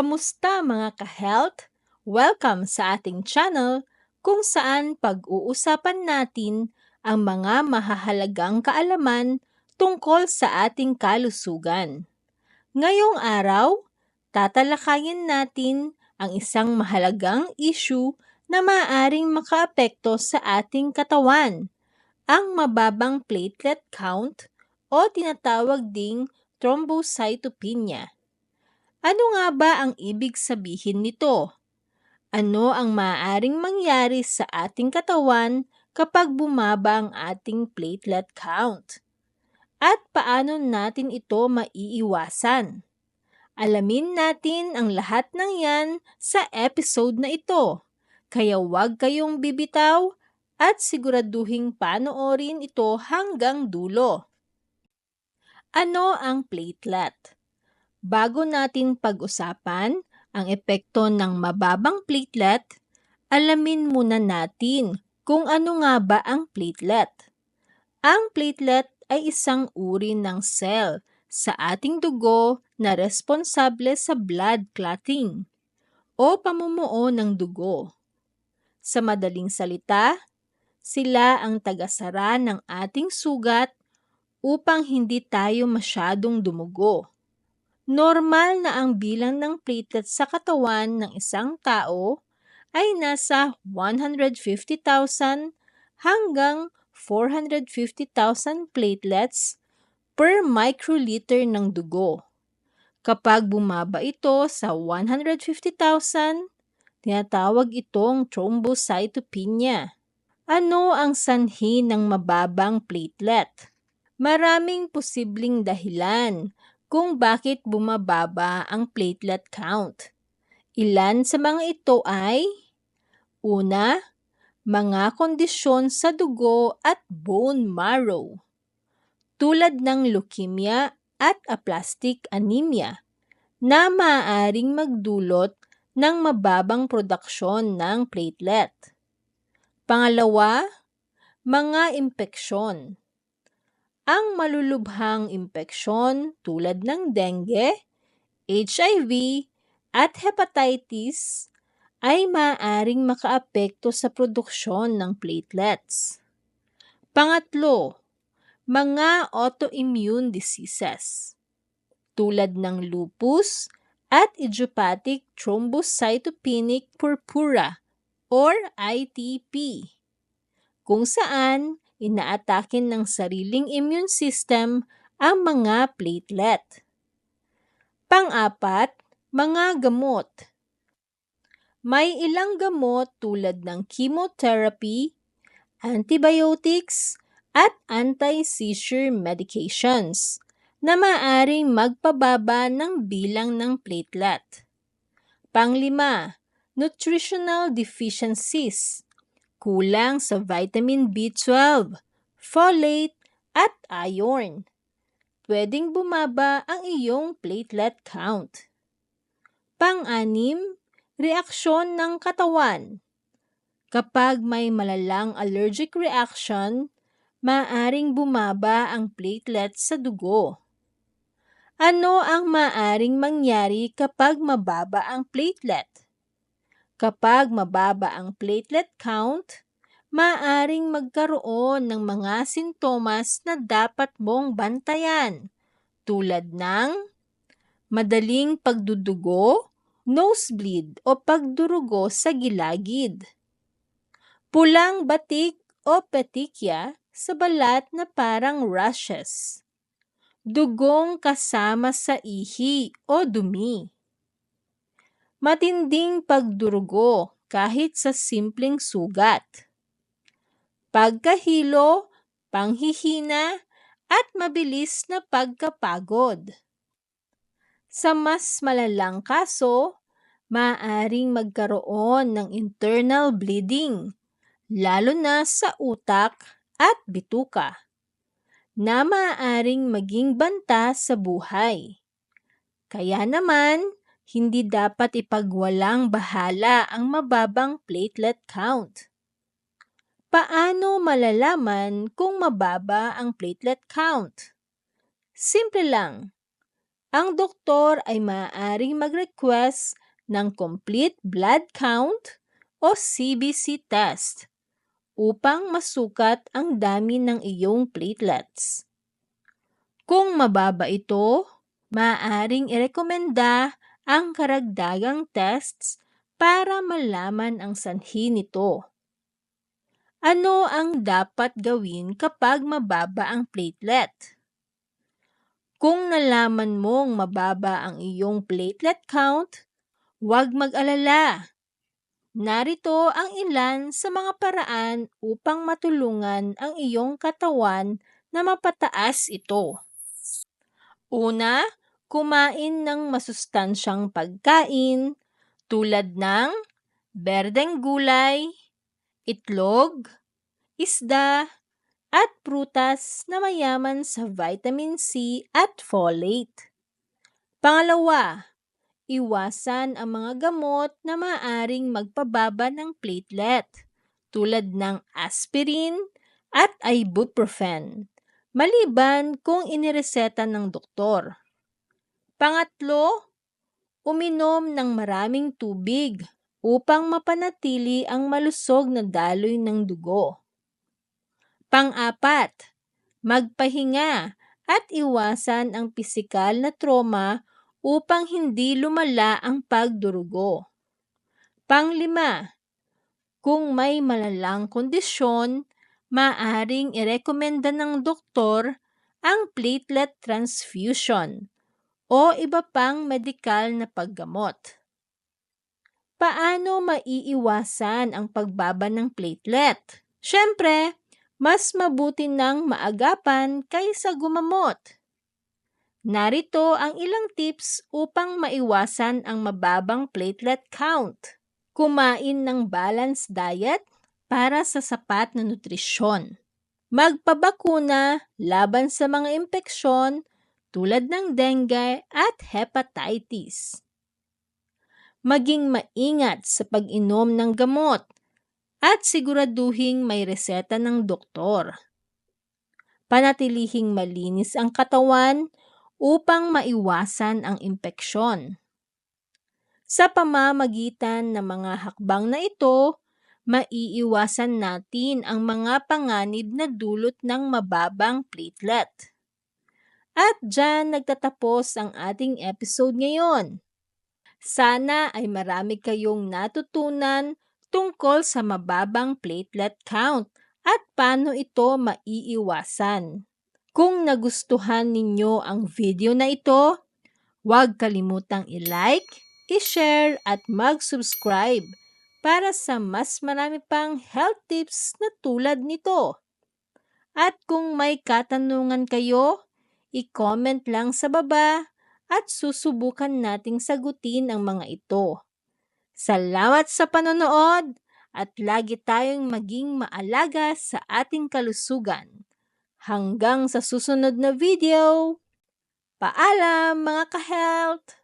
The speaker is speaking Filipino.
Kamusta mga ka-health? Welcome sa ating channel kung saan pag-uusapan natin ang mga mahahalagang kaalaman tungkol sa ating kalusugan. Ngayong araw, tatalakayin natin ang isang mahalagang issue na maaaring makaapekto sa ating katawan, ang mababang platelet count o tinatawag ding thrombocytopenia. Ano nga ba ang ibig sabihin nito? Ano ang maaaring mangyari sa ating katawan kapag bumaba ang ating platelet count? At paano natin ito maiiwasan? Alamin natin ang lahat ng yan sa episode na ito. Kaya huwag kayong bibitaw at siguraduhing panoorin ito hanggang dulo. Ano ang platelet? Bago natin pag-usapan ang epekto ng mababang platelet, alamin muna natin kung ano nga ba ang platelet. Ang platelet ay isang uri ng cell sa ating dugo na responsable sa blood clotting o pamumuo ng dugo. Sa madaling salita, sila ang tagasara ng ating sugat upang hindi tayo masyadong dumugo. Normal na ang bilang ng platelets sa katawan ng isang tao ay nasa 150,000 hanggang 450,000 platelets per microliter ng dugo. Kapag bumaba ito sa 150,000, tinatawag itong thrombocytopenia. Ano ang sanhi ng mababang platelet? Maraming posibleng dahilan kung bakit bumababa ang platelet count. Ilan sa mga ito ay Una, mga kondisyon sa dugo at bone marrow, tulad ng leukemia at aplastic anemia, na maaaring magdulot ng mababang produksyon ng platelet. Pangalawa, mga impeksyon. Ang malulubhang impeksyon tulad ng dengue, HIV, at hepatitis ay maaaring makaapekto sa produksyon ng platelets. Pangatlo, mga autoimmune diseases tulad ng lupus at idiopathic thrombocytopenic purpura or ITP, kung saan inaatakin ng sariling immune system ang mga platelet. Pang-apat, mga gamot may ilang gamot tulad ng chemotherapy, antibiotics, at anti-seizure medications na maaaring magpababa ng bilang ng platelet. Panglima, nutritional deficiencies, kulang sa vitamin B12, folate, at iron. Pwedeng bumaba ang iyong platelet count. Pang-anim, reaksyon ng katawan. Kapag may malalang allergic reaction, maaring bumaba ang platelets sa dugo. Ano ang maaring mangyari kapag mababa ang platelet? Kapag mababa ang platelet count, maaring magkaroon ng mga sintomas na dapat mong bantayan tulad ng madaling pagdudugo, nosebleed o pagdurugo sa gilagid. Pulang batik o petikya sa balat na parang rashes. Dugong kasama sa ihi o dumi. Matinding pagdurugo kahit sa simpleng sugat. Pagkahilo, panghihina, at mabilis na pagkapagod. Sa mas malalang kaso, maaring magkaroon ng internal bleeding, lalo na sa utak at bituka, na maaaring maging banta sa buhay. Kaya naman, hindi dapat ipagwalang bahala ang mababang platelet count. Paano malalaman kung mababa ang platelet count? Simple lang. ang doktor ay maaaring mag-request ng complete blood count o CBC test upang masukat ang dami ng iyong platelets. Kung mababa ito, maaaring irekomenda ang karagdagang tests para malaman ang sanhi nito. Ano ang dapat gawin kapag mababa ang platelet? Kung nalaman mong mababa ang iyong platelet count, huwag mag-alala. Narito ang ilan sa mga paraan upang matulungan ang iyong katawan na mapataas ito. Una, kumain ng masustansyang pagkain tulad ng berdeng gulay, itlog, isda, at prutas na mayaman sa vitamin C at folate. Pangalawa, iwasan ang mga gamot na maaring magpababa ng platelet tulad ng aspirin at ibuprofen, maliban kung inireseta ng doktor. Pangatlo, uminom ng maraming tubig upang mapanatili ang malusog na daloy ng dugo. Pang-apat, magpahinga at iwasan ang pisikal na trauma upang hindi lumala ang pagdurugo. Panglima, kung may malalang kondisyon, maaring irekomenda ng doktor ang platelet transfusion o iba pang medikal na paggamot. Paano maiiwasan ang pagbaba ng platelet? Siyempre, mas mabuti ng maagapan kaysa gumamot. Narito ang ilang tips upang maiwasan ang mababang platelet count. Kumain ng balanced diet para sa sapat na nutrisyon. Magpabakuna laban sa mga impeksyon tulad ng dengue at hepatitis. Maging maingat sa pag-inom ng gamot at siguraduhing may reseta ng doktor. Panatilihing malinis ang katawan upang maiwasan ang impeksyon. Sa pamamagitan ng mga hakbang na ito, maiiwasan natin ang mga panganib na dulot ng mababang platelet. At dyan nagtatapos ang ating episode ngayon. Sana ay marami kayong natutunan tungkol sa mababang platelet count at paano ito maiiwasan. Kung nagustuhan ninyo ang video na ito, huwag kalimutang i-like, i-share at mag-subscribe para sa mas marami pang health tips na tulad nito. At kung may katanungan kayo, i-comment lang sa baba at susubukan nating sagutin ang mga ito. Salamat sa panonood at lagi tayong maging maalaga sa ating kalusugan. Hanggang sa susunod na video. Paalam mga ka-health!